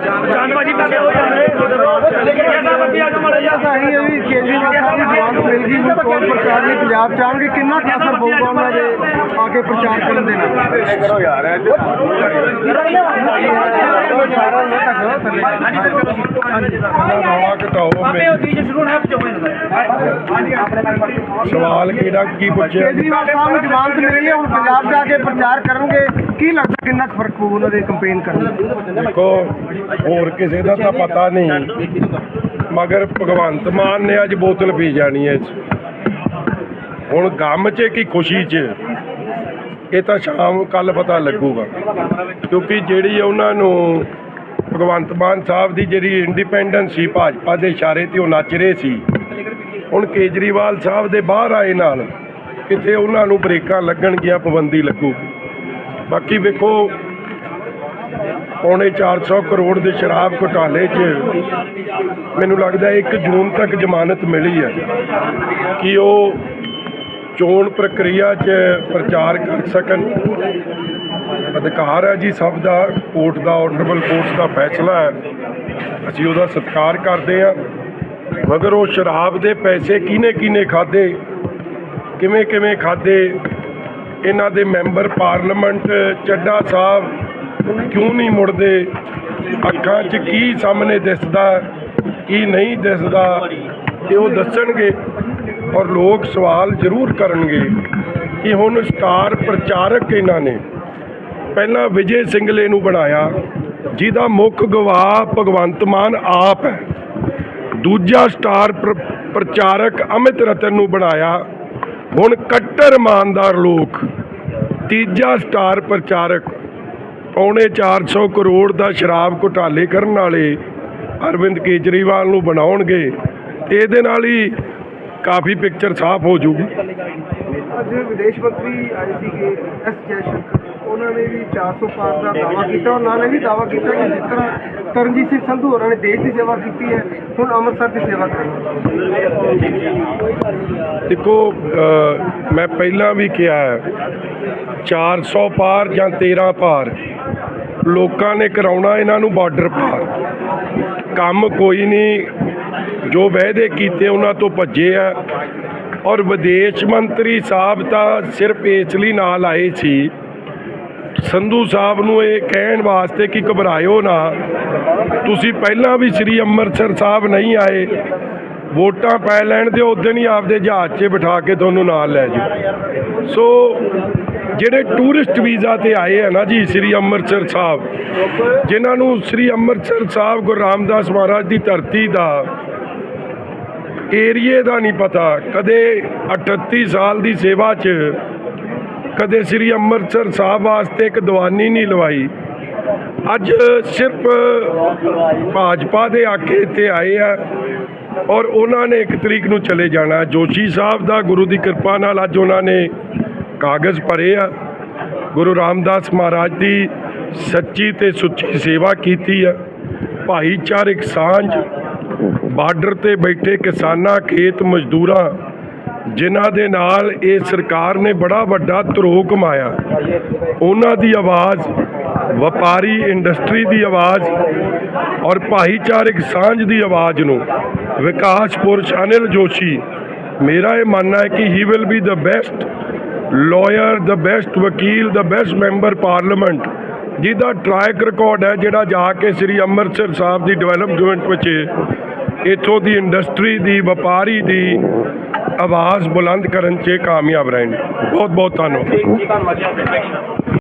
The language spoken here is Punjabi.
ਜਾਨ ਹੋ ਜਾਂਦੇ ਲੇਕਿਨ ਕਹਿੰਦਾ ਮੜਾ ਜਾ ਵੀ ਕੇਜਰੀਵਾਲ ਸਾਹਿਬ ਨੂੰ ਜਵਾਬ ਮਿਲ ਗਈ ਹੁਣ ਕੋਲ ਪ੍ਰਚਾਰ ਲਈ ਪੰਜਾਬ ਚ ਆਉਣਗੇ ਕਿੰਨਾ ਕੁ ਅਸਰ ਪਊਗਾ ਉਹਨਾਂ ਦੇ ਆ ਕੇ ਪ੍ਰਚਾਰ ਕਰਨ ਦੇ ਨਾਲ? ਕਰੋ ਯਾਰ ਸਵਾਲ ਕਿਹੜਾ ਕੀ ਪੁੱਛਿਆ? ਕੇਜਰੀਵਾਲ ਸਾਹਿਬ ਨੂੰ ਜਵਾਬ ਮਿਲ ਹੈ, ਹੁਣ ਪੰਜਾਬ ਜਾ ਕੇ ਪ੍ਰਚਾਰ ਕਰਨਗੇ। ਕੀ ਲੱਗਦਾ ਕਿੰਨਾ ਕੁ ਫ਼ਰਕ ਪਊ ਉਹਨਾਂ ਦੇ ਕੰਪੇਨ ਕਰਨ ਦਾ ਦੇਖੋ, ਹੋਰ ਕਿਸੇ ਦਾ ਤਾਂ ਪਤਾ ਨਹੀਂ। ਮਗਰ ਭਗਵੰਤ ਮਾਨ ਨੇ ਅੱਜ ਬੋਤਲ ਪੀ ਜਾਣੀ ਹੈ ਹੁਣ ਗਮ 'ਚ ਕਿ ਖੁਸ਼ੀ 'ਚ? ਇਹ ਤਾਂ ਸ਼ਾਮ ਕੱਲ ਪਤਾ ਲੱਗੂਗਾ। ਕਿਉਂਕਿ ਜਿਹੜੀ ਉਹਨਾਂ ਨੂੰ ਭਗਵੰਤ ਮਾਨ ਸਾਹਿਬ ਦੀ ਜਿਹੜੀ ਇੰਡੀਪੈਂਡੈਂਸ ਸੀ, ਭਾਜਪਾ ਦੇ ਇਸ਼ਾਰੇ ਤੇ ਉਹ ਨੱਚ ਰਹੇ ਸੀ। ਹੁਣ ਕੇਜਰੀਵਾਲ ਸਾਹਿਬ ਦੇ ਬਾਹਰ ਆਏ ਨਾਲ, ਕਿਤੇ ਉਹਨਾਂ ਨੂੰ ਬ੍ਰੇਕਾਂ ਲੱਗਣਗੀਆਂ, ਪਾਬੰਦੀ ਲੱਗੂਗੀ। ਬਾਕੀ ਵੇਖੋ, ਪੌਣੇ 400 ਕਰੋੜ ਦੇ ਸ਼ਰਾਬ ਘੁਟਾਲੇ 'ਚ ਮੈਨੂੰ ਲੱਗਦਾ 1 ਜੂਨ ਤੱਕ ਜ਼ਮਾਨਤ ਮਿਲੀ ਹੈ ਕਿ ਉਹ ਚੋਣ ਪ੍ਰਕਿਰਿਆ 'ਚ ਪ੍ਰਚਾਰ ਕਰ ਸਕਣ। ਅਧਿਕਾਰ ਹੈ ਜੀ, ਸਭ ਦਾ, ਕੋਰਟ ਦਾ ਆਨਰੇਬਲ ਕੋਰਟ ਦਾ ਫੈਸਲਾ ਹੈ। ਅਸੀਂ ਉਹਦਾ ਸਤਿਕਾਰ ਕਰਦੇ ਹਾਂ। ਮਗਰ ਉਹ ਸ਼ਰਾਬ ਦੇ ਪੈਸੇ ਕਿਹਨੇ ਕਿਹਨੇ ਖਾਦੇ ਕਿਵੇਂ ਕਿਵੇਂ ਖਾਦੇ ਇਹਨਾਂ ਦੇ ਮੈਂਬਰ ਪਾਰਲੀਮੈਂਟ ਚੱਡਾ ਸਾਹਿਬ ਕਿਉਂ ਨਹੀਂ ਮੁੜਦੇ? ਅੱਖਾਂ 'ਚ ਕੀ ਸਾਹਮਣੇ ਦਿਸਦਾ, ਕੀ ਨਹੀਂ ਦਿਸਦਾ, ਤੇ ਉਹ ਦੱਸਣਗੇ ਔਰ ਲੋਕ ਸਵਾਲ ਜ਼ਰੂਰ ਕਰਨਗੇ ਕਿ ਹੁਣ ਸਟਾਰ ਪ੍ਰਚਾਰਕ ਇਹਨਾਂ ਨੇ ਪਹਿਲਾਂ ਵਿਜੇ ਸਿੰਗਲੇ ਨੂੰ ਬਣਾਇਆ, ਜਿਹਦਾ ਮੁੱਖ ਗਵਾਹ ਭਗਵੰਤ ਮਾਨ ਆਪ ਹੈ। ਦੂਜਾ ਸਟਾਰ ਪ੍ਰ- ਪ੍ਰਚਾਰਕ ਅਮਿਤ ਰਤਨ ਨੂੰ ਬਣਾਇਆ। ਹੁਣ ਕੱਟਰ ਇਮਾਨਦਾਰ ਲੋਕ, ਤੀਜਾ ਸਟਾਰ ਪ੍ਰਚਾਰਕ, ਪੌਣੇ 400 ਕਰੋੜ ਦਾ ਸ਼ਰਾਬ ਘੁਟਾਲੇ ਕਰਨ ਵਾਲੇ ਅਰਵਿੰਦ ਕੇਜਰੀਵਾਲ ਨੂੰ ਬਣਾਉਣਗੇ ਤੇ ਇਹਦੇ ਨਾਲ ਹੀ ਕਾਫੀ ਪਿਕਚਰ ਸਾਫ਼ ਹੋ ਜੂਗੀ ਅੱਜ ਵਿਦੇਸ਼ ਮੰਤਰੀ ਆਏ ਸੀਗੇ, ਐਸ ਜੈਸ਼ੰਕਰ ਉਹਨਾਂ ਨੇ ਵੀ 400 ਪਾਰ ਦਾ ਦਾਵਾ ਕੀਤਾ, ਉਹਨਾਂ ਨੇ ਵੀ ਦਾਵਾ ਕੀਤਾ ਕਿ ਜਿਸ ਤਰ੍ਹਾਂ ਤਰਨਜੀਤ ਸਿੰਘ ਸੰਧੂ ਹੋਰਾਂ ਨੇ ਦੇਸ਼ ਦੀ ਸੇਵਾ ਕੀਤੀ ਹੈ, ਹੁਣ ਅੰਮ੍ਰਿਤਸਰ ਦੀ ਸੇਵਾ ਕਰਨੀ ਦੇਖੋ ਮੈਂ ਪਹਿਲਾਂ ਵੀ ਕਿਹਾ ਹੈ 400 ਪਾਰ ਜਾਂ 13 ਪਾਰ, ਲੋਕਾਂ ਨੇ ਕਰਾਉਣਾ ਇਹਨਾਂ ਨੂੰ ਬਾਰਡਰ ਪਾਰ। ਕੰਮ ਕੋਈ ਨਹੀਂ, ਜੋ ਵਾਅਦੇ ਕੀਤੇ ਉਹਨਾਂ ਤੋਂ ਭੱਜੇ ਆ। ਔਰ ਵਿਦੇਸ਼ ਮੰਤਰੀ ਸਾਹਿਬ ਤਾਂ ਸਿਰਫ ਇਸ ਲਈ ਨਾਲ ਆਏ ਸੀ ਸੰਧੂ ਸਾਹਿਬ ਨੂੰ ਇਹ ਕਹਿਣ ਵਾਸਤੇ ਕਿ ਘਬਰਾਇਓ ਨਾ। ਤੁਸੀਂ ਪਹਿਲਾਂ ਵੀ ਸ੍ਰੀ ਅੰਮ੍ਰਿਤਸਰ ਸਾਹਿਬ ਨਹੀਂ ਆਏ। ਵੋਟਾਂ ਪੈ ਲੈਣ ਦੇ ਉਦੋਂ ਹੀ ਆਪਦੇ ਜਹਾਜ਼ 'ਚ ਬਿਠਾ ਕੇ ਤੁਹਾਨੂੰ ਨਾਲ ਲੈ ਜਾਓ। ਸੋ, ਜਿਹੜੇ ਟੂਰਿਸਟ ਵੀਜ਼ਾ ਤੇ ਆਏ ਆ ਨਾ ਜੀ ਸ੍ਰੀ ਅੰਮ੍ਰਿਤਸਰ ਸਾਹਿਬ, ਜਿਨ੍ਹਾਂ ਨੂੰ ਸ੍ਰੀ ਅੰਮ੍ਰਿਤਸਰ ਸਾਹਿਬ ਗੁਰੂ ਰਾਮਦਾਸ ਮਹਾਰਾਜ ਦੀ ਧਰਤੀ ਦਾ ਏਰੀਏ ਦਾ ਨਹੀਂ ਪਤਾ, ਕਦੇ 38 ਸਾਲ ਦੀ ਸੇਵਾ 'ਚ ਕਦੇ ਸ੍ਰੀ ਅੰਮ੍ਰਿਤਸਰ ਸਾਹਿਬ ਵਾਸਤੇ ਇੱਕ ਦੀਵਾਨੀ ਨਹੀਂ ਲਵਾਈ। ਅੱਜ ਸਿਰਫ ਭਾਜਪਾ ਦੇ ਆਕੇ ਇੱਥੇ ਆਏ ਆ ਔਰ ਉਹਨਾਂ ਨੇ ਇੱਕ ਤਰੀਕ ਨੂੰ ਚਲੇ ਜਾਣਾ। ਜੋਸ਼ੀ ਸਾਹਿਬ ਦਾ ਗੁਰੂ ਦੀ ਕਿਰਪਾ ਨਾਲ ਅੱਜ ਉਹਨਾਂ ਨੇ ਕਾਗਜ਼ ਭਰੇ ਆ। ਗੁਰੂ ਰਾਮਦਾਸ ਮਹਾਰਾਜ ਦੀ ਸੱਚੀ ਤੇ ਸੁੱਚੀ ਸੇਵਾ ਕੀਤੀ ਆ। ਭਾਈਚਾਰਕ ਸਾਂਝ, ਬਾਰਡਰ ਤੇ ਬੈਠੇ ਕਿਸਾਨਾਂ, ਖੇਤ ਮਜ਼ਦੂਰਾਂ ਜਿਨ੍ਹਾਂ ਦੇ ਨਾਲ ਇਹ ਸਰਕਾਰ ਨੇ ਬੜਾ ਵੱਡਾ ਧਰੋਹ ਕਮਾਇਆ। ਉਹਨਾਂ ਦੀ ਆਵਾਜ਼, ਵਪਾਰੀ ਇੰਡਸਟਰੀ ਦੀ ਆਵਾਜ਼ ਔਰ ਭਾਈਚਾਰਕ ਸਾਂਝ ਦੀ ਆਵਾਜ਼ ਨੂੰ ਵਿਕਾਸ ਪੁਰਸ਼ ਅਨਿਲ ਜੋਸ਼ੀ, ਮੇਰਾ ਇਹ ਮੰਨਣਾ ਹੈ ਕਿ he will be the best lawyer the best ਵਕੀਲ ਦ ਬੈਸਟ ਮੈਂਬਰ ਪਾਰਲੀਮੈਂਟ ਜਿਹਦਾ ਟਰੈਕ ਰਿਕਾਰਡ ਹੈ ਜਿਹੜਾ ਜਾ ਕੇ ਸ੍ਰੀ ਅੰਮ੍ਰਿਤਸਰ ਸਾਹਿਬ ਦੀ ਡਿਵੈਲਪਮੈਂਟ ਵਿੱਚ ਇੱਥੋਂ ਦੀ ਇੰਡਸਟਰੀ ਦੀ, ਵਪਾਰੀ ਦੀ ਆਵਾਜ਼ ਬੁਲੰਦ ਕਰਨ 'ਚ ਕਾਮਯਾਬ ਰਹਿਣ। ਬਹੁਤ ਬਹੁਤ ਧੰਨਵਾਦ।